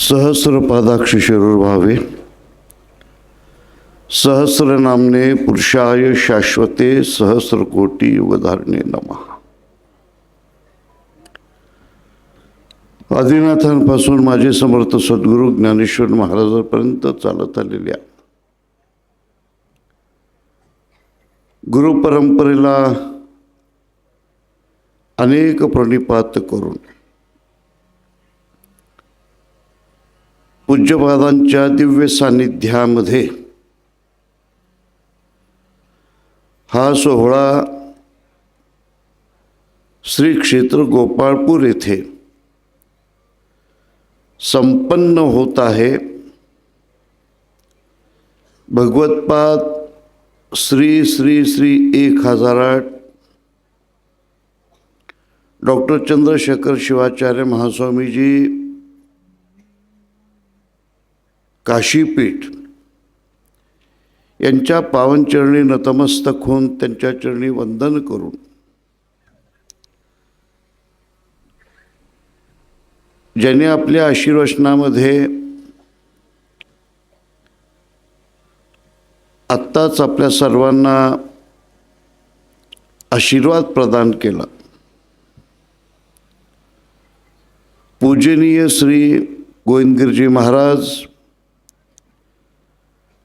सहस्र पादाक्षी शरीर व्हावे सहस्र नामने पुरुषाय शाश्वते सहस्रकोटी युगधारणे नमः। आदिनाथांपासून माझे समर्थ सद्गुरू ज्ञानेश्वर महाराजांपर्यंत चालत आलेल्या गुरुपरंपरेला अनेक प्रणिपात करून पूज्यपादांच्या दिव्य सान्निध्यामध्ये हा सोहळा श्री क्षेत्र गोपाळपूर येथे संपन्न होत आहे. भगवतपाद श्री श्री श्री एक हजार आठ. डॉक्टर चंद्रशेखर शिवाचार्य महास्वामीजी काशीपीठ यांच्या पावनचरणी नतमस्तक होऊन त्यांच्या चरणी वंदन करून. ज्याने आपल्या आशीर्वचनामध्ये आत्ताच आपल्या सर्वांना आशीर्वाद प्रदान केला. पूजनीय श्री गोविंदगिरजी महाराज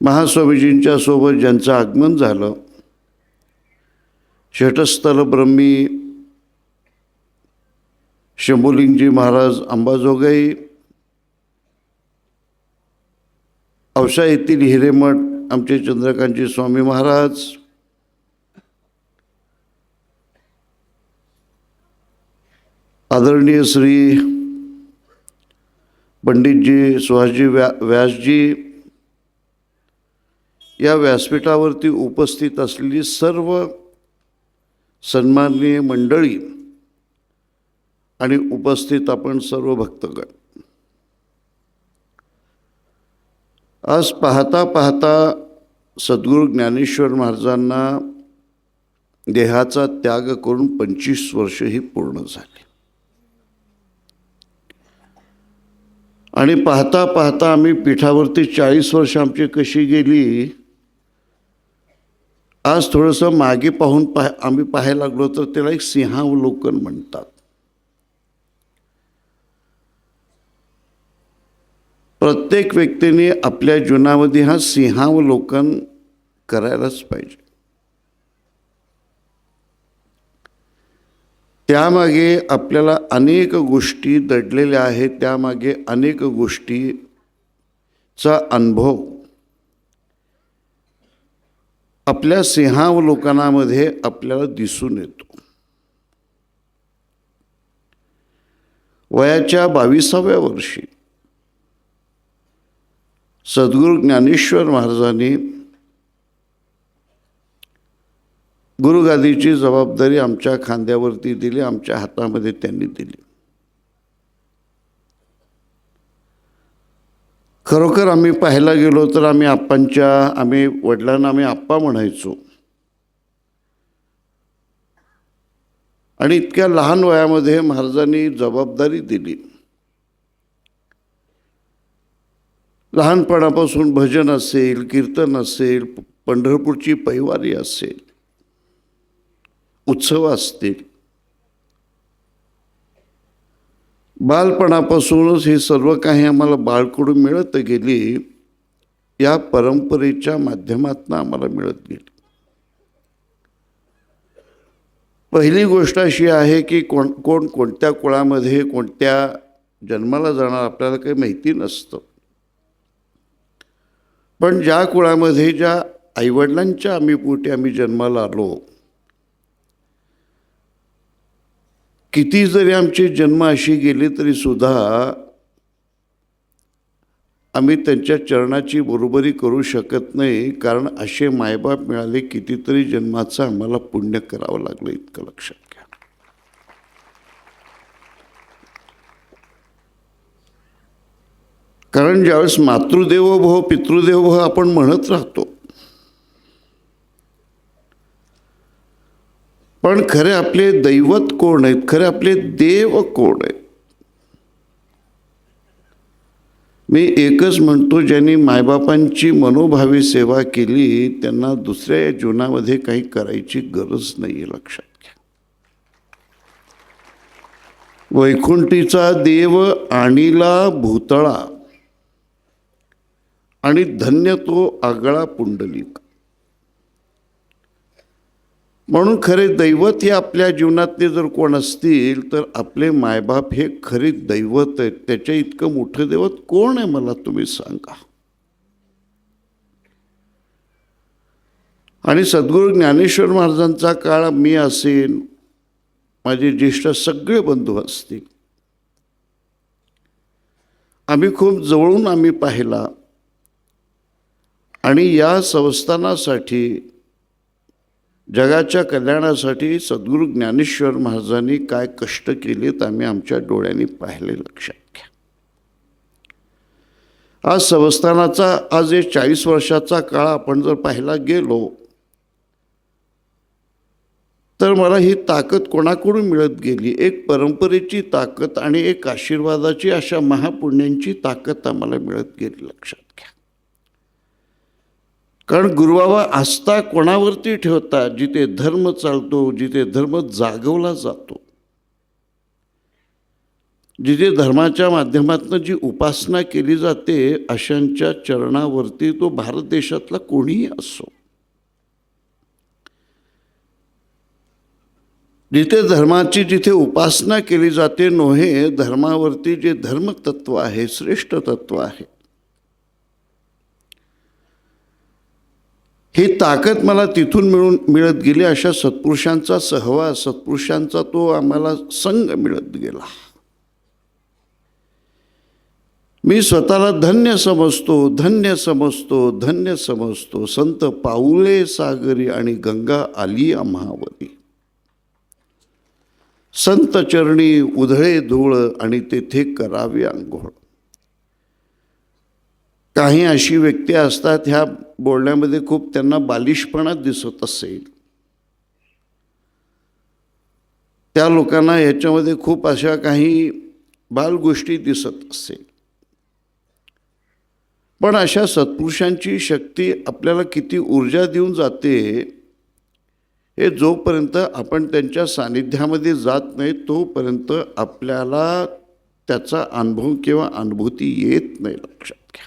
महास्वामीजींच्या सोबत ज्यांचं आगमन झालं षटस्थल ब्रह्मी शंभुलिंगजी महाराज अंबाजोगाई औषा येथील हिरेमठ आमचे चंद्रकांतजी स्वामी महाराज आदरणीय श्री पंडितजी सुहासजी व्या व्यासजी या व्यासपीठावरती उपस्थित असलेली सर्व सन्माननीय मंडळी आणि उपस्थित आपण सर्व भक्तगण. आज पाहता पाहता सद्गुरू ज्ञानेश्वर महाराजांना देहाचा त्याग करून पंचवीस वर्ष ही पूर्ण झाली. आणि पाहता पाहता आम्ही पीठावरती चाळीस वर्ष आमची कशी गेली? आज थोडंसं मागे पाहून पाह आम्ही पाहायला लागलो तर त्याला एक सिंहावलोकन म्हणतात. प्रत्येक व्यक्तीने आपल्या जीवनामध्ये हा सिंहावलोकन करायलाच पाहिजे. त्यामागे आपल्याला अनेक गोष्टी दडलेल्या आहेत त्यामागे अनेक गोष्टीचा अनुभव आपल्या सिंहावलोकनामध्ये आपल्याला दिसून येतो. वयाच्या बावीसाव्या वर्षी सद्गुरू ज्ञानेश्वर महाराजांनी गुरुगादीची जबाबदारी आमच्या खांद्यावरती दिली आमच्या हातामध्ये त्यांनी दिली. खरोखर आम्ही पाहायला गेलो तर आम्ही आप्पांच्या आम्ही वडिलांना आम्ही आप्पा म्हणायचो. आणि इतक्या लहान वयामध्ये महाराजांनी जबाबदारी दिली. लहानपणापासून भजन असेल कीर्तन असेल पंढरपूरची पैवारी असेल उत्सव असतील. बालपणापासूनच हे सर्व काही आम्हाला बाळकडून मिळत गेली या परंपरेच्या माध्यमातून आम्हाला मिळत गेली. पहिली गोष्ट अशी आहे की कोण कोण कोणत्या कुळामध्ये कोणत्या जन्माला जाणार आपल्याला काही माहिती नसतं. पण ज्या कुळामध्ये ज्या आईवडिलांच्या आम्ही पोटी आम्ही जन्माला आलो किती जरी आमचे जन्म अशी गेले तरीसुद्धा आम्ही त्यांच्या चरणाची बरोबरी करू शकत नाही कारण असे मायबाप मिळाले कितीतरी जन्माचं आम्हाला पुण्य करावं लागलं इतकं लक्षात घ्या. कारण ज्यावेळेस मातृदेवो भव पितृदेव भव आपण म्हणत राहतो पण खरे आपले दैवत कोण आहेत? खरे आपले देव कोण आहेत? मी एकच म्हणतो ज्यांनी मायबापांची मनोभावी सेवा केली त्यांना दुसऱ्या या जीवनामध्ये काही करायची गरज नाही आहे लक्षात घ्या. वैकुंठीचा देव आणीला भूतळा आणि धन्य तो आगळा पुंडलिक. म्हणून खरे दैवत हे आपल्या जीवनातले जर कोण असतील तर आपले मायबाप हे खरे दैवत आहेत. त्याच्या इतकं मोठं दैवत कोण आहे मला तुम्ही सांगा. आणि सद्गुरू ज्ञानेश्वर महाराजांचा काळ मी असेन माझे ज्येष्ठ सगळे बंधू असतील. आम्ही खूप जवळून आम्ही पाहिला. आणि या संस्थानासाठी जगाच्या कल्याणासाठी सद्गुरू ज्ञानेश्वर महाराजांनी काय कष्ट केलेत आम्ही आमच्या डोळ्यांनी पाहिले लक्षात घ्या. आज संस्थानाचा आज एक चाळीस वर्षाचा काळ आपण जर पाहायला गेलो तर मला ही ताकद कोणाकडून मिळत गेली? एक परंपरेची ताकद आणि एक आशीर्वादाची अशा महापुण्यांची ताकद आम्हाला मिळत गेली लक्षात घ्या. कारण गुरुबाबा आस्था कोणावरती ठेवतात जिथे धर्म चालतो जिथे धर्म जागवला जातो. जिथे धर्माच्या माध्यमातून जी उपासना केली जाते अशांच्या चरणावरती तो भारत देशातला कोणीही असो. जिथे धर्माची जिथे उपासना केली जाते नोहे धर्मावरती जे धर्मतत्व आहे श्रेष्ठ तत्व आहे ही ताकद मला तिथून मिळून मिळत गेली अशा सत्पुरुषांचा सहवास सत्पुरुषांचा तो आम्हाला संघ मिळत गेला. मी स्वतःला धन्य समजतो धन्य समजतो धन्य समजतो. संत पाऊले सागरी आणि गंगा आली आम्हावरी. संत चरणी उधळे धूळ आणि तेथे करावे आंघोळ. काही अशी व्यक्ती असतात ह्या बोलण्यामध्ये खूप त्यांना बालिशपणा दिसत असेल. त्या लोकांना याच्यामध्ये खूप अशा काही बालगोष्टी दिसत असेल. पण अशा सत्पुरुषांची शक्ती आपल्याला किती ऊर्जा देऊन जाते हे जोपर्यंत आपण त्यांच्या सानिध्यामध्ये जात नाही तोपर्यंत आपल्याला त्याचा अनुभव किंवा अनुभूती येत नाही लक्षात घ्या.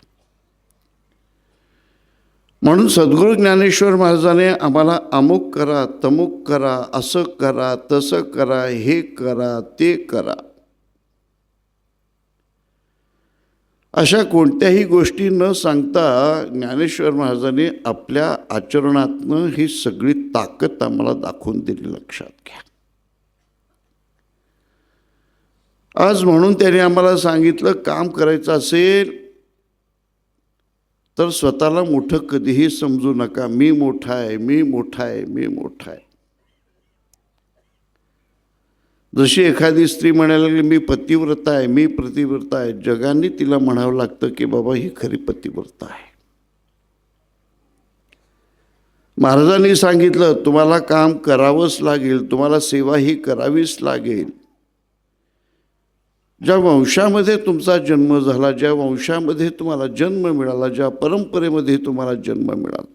म्हणून सद्गुरू ज्ञानेश्वर महाराजाने आम्हाला अमुक करा तमुक करा असं करा तसं करा हे करा ते करा. अशा कोणत्याही गोष्टी न सांगता ज्ञानेश्वर महाराजांनी आपल्या आचरणातनं ही सगळी ताकद आम्हाला दाखवून दिली लक्षात घ्या. आज म्हणून त्याने आम्हाला सांगितलं काम करायचं असेल तर स्वतःला मोठं कधीही समजू नका. मी मोठा आहे मी मोठा आहे मी मोठा आहे. जशी एखादी स्त्री म्हणायला लागली मी पतिव्रता आहे मी प्रतिव्रता आहे. जगाने तिला म्हणावं लागतं की बाबा ही खरी पतिव्रता आहे. महाराजांनी सांगितलं तुम्हाला काम करावंच लागेल तुम्हाला सेवा ही करावीच लागेल. ज्या वंशामध्ये तुमचा जन्म झाला ज्या वंशामध्ये तुम्हाला जन्म मिळाला ज्या परंपरेमध्ये तुम्हाला जन्म मिळाला.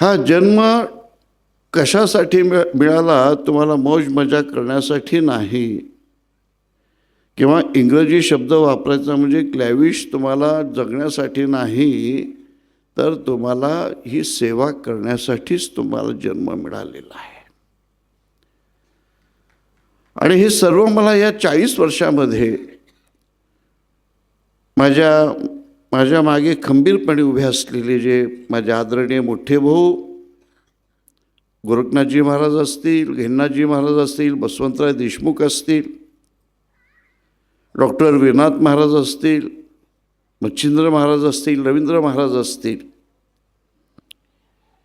हा जन्म कशासाठी मिळाला तुम्हाला मौज मजा करण्यासाठी नाही. किंवा इंग्रजी शब्द वापरायचा म्हणजे क्लॅविश तुम्हाला जगण्यासाठी नाही तर तुम्हाला ही सेवा करण्यासाठीच तुम्हाला जन्म मिळालेला आहे. आणि हे सर्व मला या चाळीस वर्षामध्ये माझ्या माझ्या मागे खंबीरपणे उभे असलेले जे माझे आदरणीय मोठे भाऊ गोरखनाथजी महाराज असतील घेन्नाथजी महाराज असतील बसवंतराय देशमुख असतील डॉक्टर विनाथ महाराज असतील मच्छिंद्र महाराज असतील रवींद्र महाराज असतील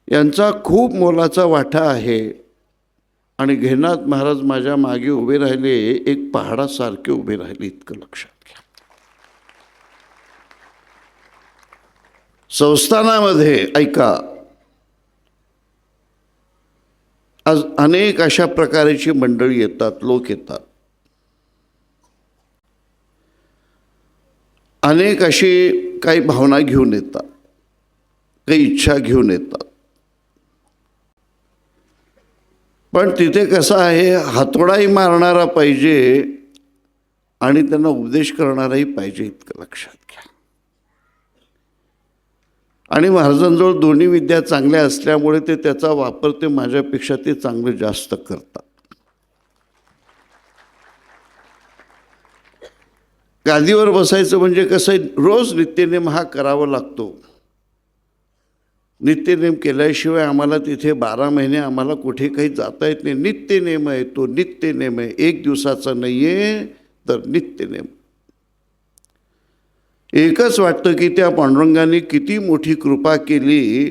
यांचा खूप मोलाचा वाटा आहे आणि घेनाथ महाराज माझ्या मागे उभे राहिले एक पहाडासारखे उभे राहिले इतकं लक्षात घ्या. संस्थानामध्ये ऐका. आज अनेक अशा प्रकारची मंडळी येतात लोक येतात. अनेक अशी काही भावना घेऊन येतात काही इच्छा घेऊन येतात. पण तिथे कसं आहे हातोडाही मारणारा पाहिजे आणि त्यांना उपदेश करणाराही पाहिजे इतकं लक्षात घ्या. आणि महाराजांजवळ दोन्ही विद्या चांगल्या असल्यामुळे ते त्याचा वापर ते माझ्यापेक्षा ते चांगलं जास्त करतात. गादीवर बसायचं म्हणजे कसं आहे, रोज नित्यनेम हा करावा लागतो. नित्यनेम केल्याशिवाय आम्हाला तिथे बारा महिने आम्हाला कुठे काही जाता येत नाही. नित्यनेम आहे तो नित्यनेम आहे. एक दिवसाचा नाही आहे तर नित्यनेम एकच वाटतं की त्या पांडुरंगाने किती मोठी कृपा केली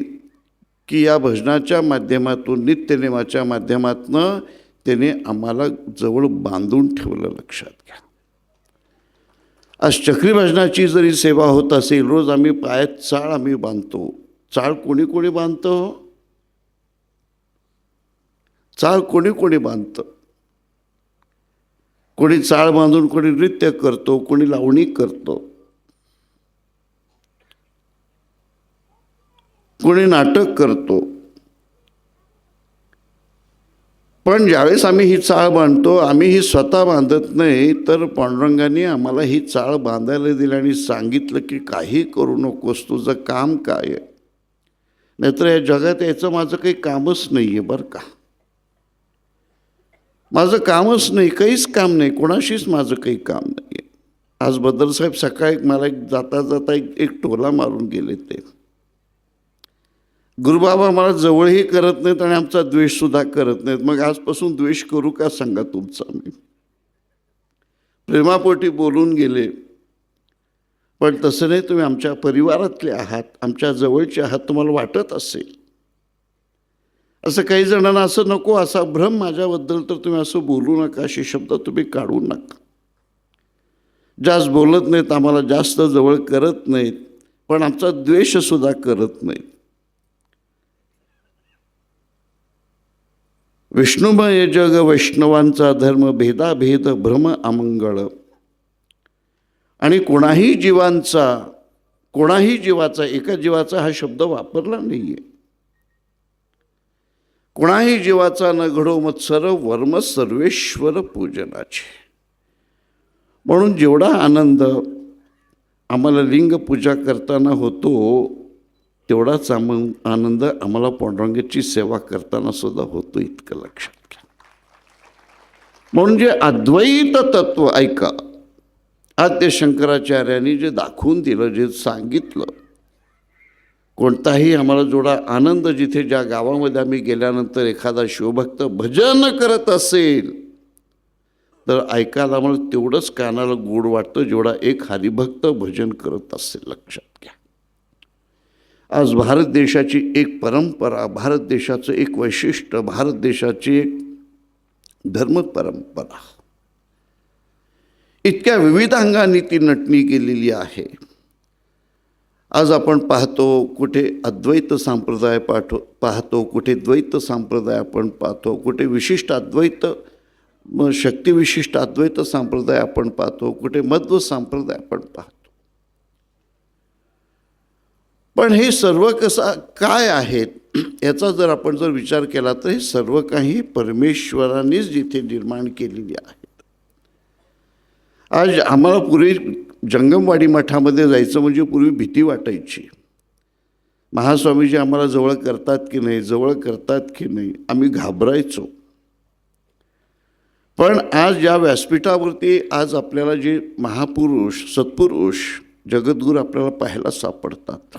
की या भजनाच्या माध्यमातून नित्यनेमाच्या माध्यमातनं त्याने आम्हाला जवळ बांधून ठेवलं लक्षात घ्या. आज चक्री भजनाची जरी सेवा होत असेल रोज आम्ही पायात चाळ आम्ही बांधतो. चाळ कोणी कोणी बांधतो? चाळ कोणी कोणी बांधतं? कोणी चाळ बांधून कोणी नृत्य करतो कोणी लावणी करतो. कोणी नाटक करतो. पण ज्यावेळेस आम्ही ही चाळ बांधतो आम्ही ही स्वतः बांधत नाही तर पांडुरंगाने आम्हाला ही चाळ बांधायला दिली आणि सांगितलं की काही करू नकोस तुझं काम काय आहे? नाहीतर या जगात याचं माझं काही कामच नाही आहे बरं का. माझं कामच नाही काहीच काम नाही कोणाशीच माझं काही काम नाही आहे आज बद्दलसाहेब सकाळी मला एक जाता जाता एक एक टोला मारून गेले ते. गुरुबाबा मला जवळही करत नाहीत आणि आमचा द्वेषसुद्धा करत नाहीत. मग आजपासून द्वेष करू का सांगा तुमचा मी. प्रेमापोटी बोलून गेले. पण तसं नाही तुम्ही आमच्या परिवारातले आहात. आमच्या जवळचे आहात तुम्हाला वाटत असेल. असं काही जणांना असं नको असा भ्रम माझ्याबद्दल तर तुम्ही असं बोलू नका असे शब्द तुम्ही काढू नका. जास्त बोलत नाहीत आम्हाला जास्त जवळ करत नाहीत पण आमचा द्वेषसुद्धा करत नाहीत. विष्णुमय जग वैष्णवांचा धर्म भेदाभेद भ्रम अमंगळ. आणि कोणाही जीवांचा कोणाही जीवाचा एका जीवाचा हा शब्द वापरला नाही आहे कोणाही जीवाचा न घडो मत्सर वर्म सर्वेश्वर पूजनाचे. म्हणून जेवढा आनंद आम्हाला लिंग पूजा करताना होतो तेवढाच आम आनंद आम्हाला पांडुरंगाची सेवा करताना सुद्धा होतो इतकं लक्षात घ्या. म्हणून जे अद्वैत तत्व ऐका आद्य शंकराचार्यांनी जे दाखवून दिलं जे सांगितलं कोणताही आम्हाला जोडा आनंद जिथे ज्या गावामध्ये आम्ही गेल्यानंतर एखादा शिवभक्त भजन करत असेल तर ऐकायला आम्हाला तेवढंच कानाला गोड वाटतं जेवढा एक हरिभक्त भजन करत असेल. लक्षात घ्या. आज भारत देशाची एक परंपरा भारत देशाचं एक वैशिष्ट्य भारत देशाची एक धर्म परंपरा इतक्या विविध अंगाने ती नटणी केलेली आहे. आज आपण पाहतो कुठे अद्वैत संप्रदाय पाठव पाहतो कुठे द्वैत संप्रदाय आपण पाहतो कुठे विशिष्ट अद्वैत शक्तिविशिष्ट अद्वैत संप्रदाय आपण पाहतो कुठे मध्व संप्रदाय आपण पाहतो. पण हे सर्व कसा काय आहेत याचा जर आपण जर विचार केला तर हे सर्व काही परमेश्वरानेच जिथे निर्माण केलेली आहे. आज आम्हाला पूर्वी जंगमवाडी मठामध्ये जायचं म्हणजे पूर्वी भीती वाटायची. महास्वामीजी आम्हाला जवळ करतात की नाही जवळ करतात की नाही आम्ही घाबरायचो. पण आज या व्यासपीठावरती आज आपल्याला जे महापुरुष सत्पुरुष जगद्गुरू आपल्याला पाहायला सापडतात.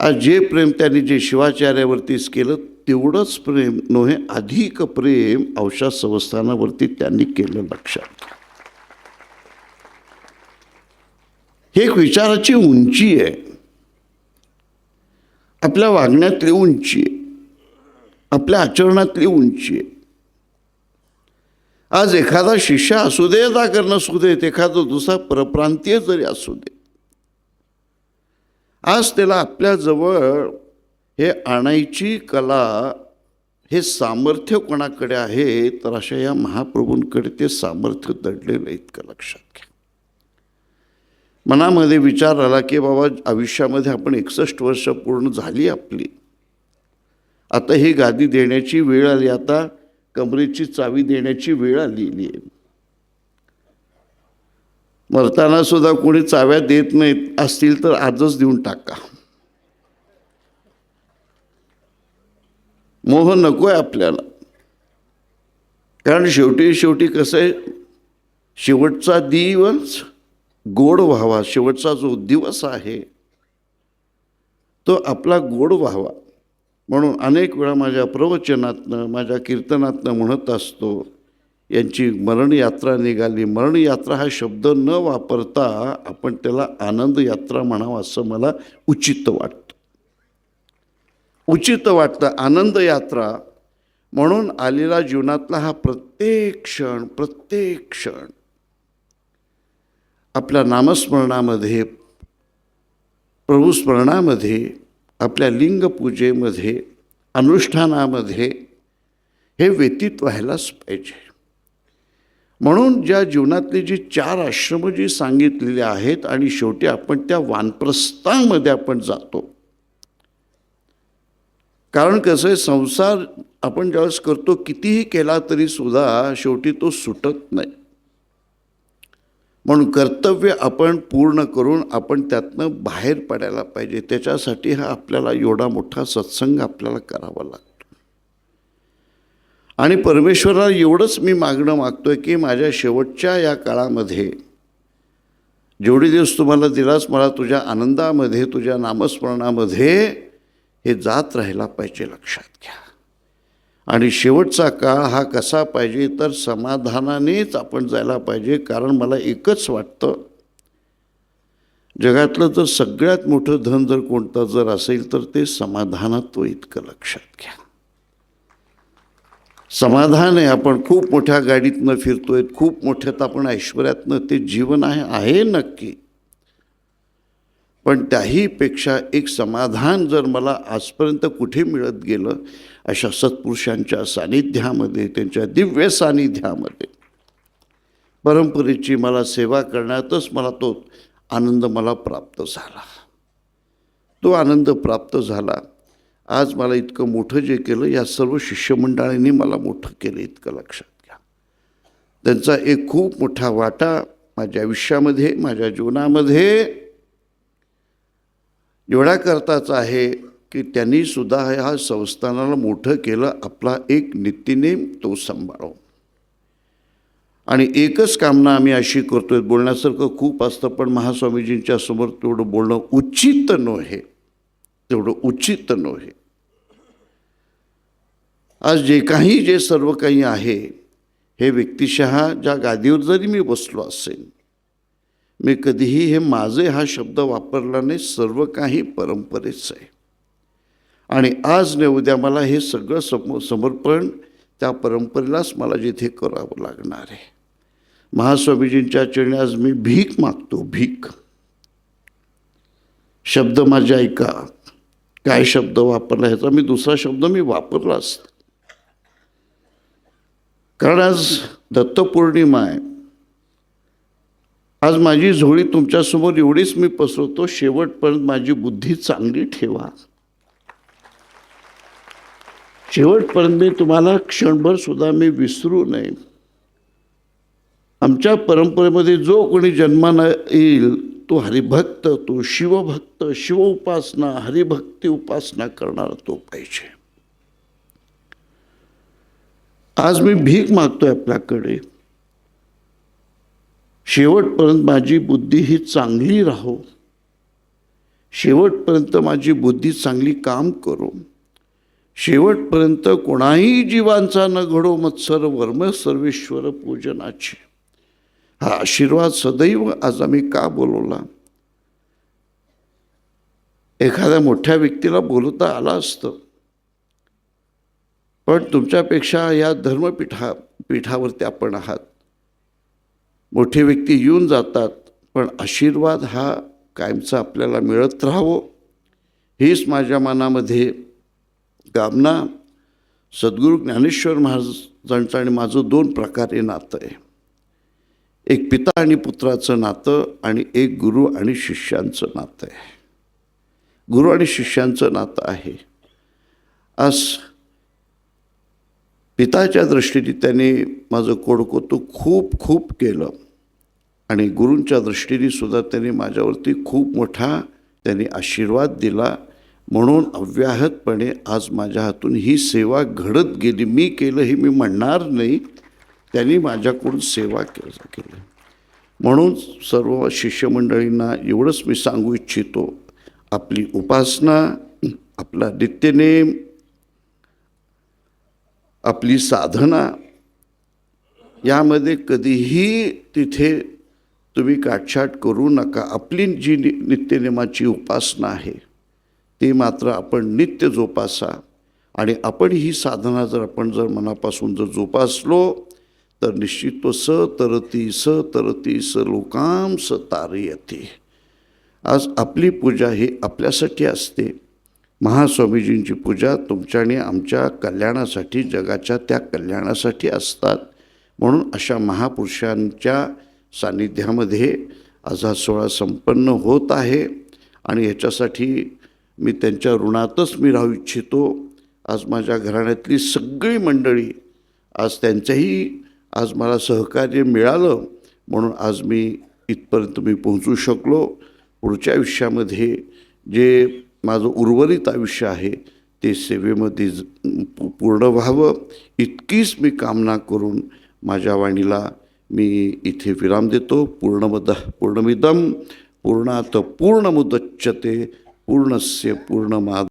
आज जे प्रेम त्यांनी जे शिवाचार्यावरतीच केलं तेवढंच प्रेम नोहे अधिक प्रेम अवशा संस्थानावरती त्यांनी केलं लक्षात. हे एक विचाराची उंची आहे. आपल्या वागण्यातली उंची आहे. आपल्या आचरणातली उंची आहे. आज एखादा शिष्य असू दे जा करणं असू देत एखादा दुसरा परप्रांतीय जरी असू दे आज त्याला आपल्याजवळ हे आणायची कला हे सामर्थ्य कोणाकडे आहे तर अशा या महाप्रभूंकडे ते सामर्थ्य दडलेलं आहे इतकं लक्षात घ्या. मनामध्ये विचार आला की बाबा आयुष्यामध्ये आपण एकसष्ट वर्ष पूर्ण झाली आपली. आता ही गादी देण्याची वेळ आली आता कमरेची चावी देण्याची वेळ आलेली आहे. मरताना सुद्धा कोणी चाव्या देत नाहीत असतील तर आजच देऊन टाका. मोह नको आहे आपल्याला. कारण शेवटी शेवटी कसं आहे? शेवटचा दिवस गोड व्हावा शेवटचा जो दिवस आहे तो आपला गोड व्हावा. म्हणून अनेक वेळा माझ्या प्रवचनातनं माझ्या कीर्तनातनं म्हणत असतो यांची मरणयात्रा निघाली. मरणयात्रा हा शब्द न वापरता आपण त्याला आनंद यात्रा म्हणावं असं मला उचित वाटतं. उचित वाटतं आनंद यात्रा. म्हणून आलेला जीवनातला हा प्रत्येक क्षण प्रत्येक क्षण आपल्या नामस्मरणामध्ये प्रभुस्मरणामध्ये आपल्या लिंगपूजेमध्ये अनुष्ठानामध्ये हे व्यतीत व्हायलाच पाहिजे. म्हणून ज्या जीवनातली जी चार आश्रम जी सांगितलेली आहेत आणि शेवटी आपण त्या वानप्रस्थांमध्ये आपण जातो. कारण कसं आहे संसार आपण ज्यावेळेस करतो कितीही केला तरी सुद्धा शेवटी तो सुटत नाही. म्हणून कर्तव्य आपण पूर्ण करून आपण त्यातनं बाहेर पडायला पाहिजे. त्याच्यासाठी हा आपल्याला एवढा मोठा सत्संग आपल्याला करावा लागतो. आणि परमेश्वराला एवढंच मी मागणं मागतो आहे की माझ्या शेवटच्या या काळामध्ये जेवढे दिवस तुम्हाला दिलास मला तुझ्या आनंदामध्ये तुझ्या नामस्मरणामध्ये हे जात राहायला पाहिजे लक्षात घ्या. आणि शेवटचा काळ हा कसा पाहिजे तर समाधानानेच आपण जायला पाहिजे कारण मला एकच वाटतं जगातलं जर सगळ्यात मोठं धन जर कोणतं जर असेल तर ते समाधानात्व इतकं लक्षात घ्या. समाधान आहे आपण खूप मोठ्या गाडीतनं फिरतोय खूप मोठ्यात आपण ऐश्वर्यातनं ते जीवन आहे आहे नक्की. पण त्याहीपेक्षा एक समाधान जर मला आजपर्यंत कुठे मिळत गेलं अशा सत्पुरुषांच्या सानिध्यामध्ये त्यांच्या दिव्य सानिध्यामध्ये. परंपरेची मला सेवा करण्यातच मला तो आनंद मला प्राप्त झाला. तो आनंद प्राप्त झाला. आज मला इतकं मोठं जे केलं या सर्व शिष्यमंडळांनी मला मोठं केलं इतकं लक्षात घ्या. त्यांचा एक खूप मोठा वाटा माझ्या आयुष्यामध्ये माझ्या जीवनामध्ये एवढा करताच आहे की त्यांनी सुद्धा ह्या संस्थानाला मोठं केलं आपला एक नित्यनेम तो सांभाळो आणि एकच कामना आम्ही अशी करतोय बोलण्यासारखं खूप असतं पण महास्वामीजींच्या समोर तेवढं बोलणं उचित नव्हे. तेवढं उचित नव्हे. आज जे काही जे सर्व काही आहे हे व्यक्तिशः ज्या गादीवर जरी मी बसलो असेल मी कधीही हे माझे हा शब्द वापरला नाही सर्व काही परंपरेच आहे. आणि आज ने उद्या मला हे सगळं सम समर्पण त्या परंपरेलाच मला जिथे करावं लागणार आहे. महास्वामीजींच्या चरणी आज मी भीक मागतो भीक. शब्द माझे ऐका. काय शब्द वापरला ह्याचा मी दुसरा शब्द मी वापरलाच. कारण आज दत्तपौर्णिमा आहे. आज माझी झोळी तुमच्यासमोर एवढीच मी पसरवतो शेवटपर्यंत माझी बुद्धी चांगली ठेवा. शेवटपर्यंत मी तुम्हाला क्षणभर सुद्धा मी विसरू नये. आमच्या परंपरेमध्ये जो कोणी जन्माला येईल तो हरिभक्त तो शिवभक्त शिव उपासना हरिभक्ती उपासना करणारा तो पाहिजे. आज मी भीक मागतोय आपल्याकडे. शेवटपर्यंत माझी बुद्धी ही चांगली राहो. शेवटपर्यंत माझी बुद्धी चांगली काम करो. शेवटपर्यंत कोणाही जीवांचा न घडो मत्सर वर्म सर्वेश्वर पूजनाची. हा आशीर्वाद सदैव आज आम्ही का बोलवला? एखाद्या मोठ्या व्यक्तीला बोलवता आला असतं. पण तुमच्यापेक्षा या धर्मपीठा पीठावरती आपण आहात. मोठे व्यक्ती येऊन जातात पण आशीर्वाद हा कायमचा आपल्याला मिळत राहावं हीच माझ्या मनामध्ये कामना सद्गुरू ज्ञानेश्वर महाराजांचं आणि माझं दोन प्रकारे नातं आहे. एक पिता आणि पुत्राचं नातं आणि एक गुरु आणि शिष्यांचं नातं आहे. गुरु आणि शिष्यांचं नातं आहे. आज पिताच्या दृष्टीने त्याने माझं कोडकौतुक खूप खूप केलं. आणि गुरूंच्या दृष्टीने सुद्धा त्यांनी माझ्यावरती खूप मोठा त्यांनी आशीर्वाद दिला. म्हणून अव्याहतपणे आज माझ्या हातून ही सेवा घडत गेली. मी केलं हे मी म्हणणार नाही. त्यांनी माझ्याकडून सेवा केली. म्हणून सर्व शिष्यमंडळींना एवढंच मी सांगू इच्छितो. आपली उपासना आपला नित्यनेम आपली साधना यामध्ये कधीही तिथे तुम्ही काटछाट करू नका. आपली जी नि नित्यनेमाची उपासना आहे. ती मात्र आपण नित्य जोपासा. आणि आपण ही साधना जर आपण जर मनापासून जर जोपासलो तर निश्चित तो स तरती स तरती स लोकाम स तारयते आज आपली पूजा ही आपल्यासाठी असते. महास्वामीजींची पूजा तुमच्या आणि आमच्या कल्याणासाठी जगाच्या त्या कल्याणासाठी असतात. म्हणून अशा महापुरुषांच्या सान्निध्यामध्ये आज हा सोहळा संपन्न होत आहे. आणि ह्याच्यासाठी मी त्यांच्या ऋणातच मी राहू इच्छितो. आज माझ्या घराण्यातली सगळी मंडळी आज त्यांचंही आज मला सहकार्य मिळालं म्हणून आज मी इथपर्यंत मी पोहोचू शकलो. पुढच्या आयुष्यामध्ये जे माझं उर्वरित आयुष्य आहे ते सेवेमध्ये पूर्ण व्हावं. इतकीच मी कामना करून माझ्या वाणीला मी इथे विराम देतो. पूर्णमद पूर्णमिदम पूर्णात मुदच्छते पूर्णस्य पूर्णमाद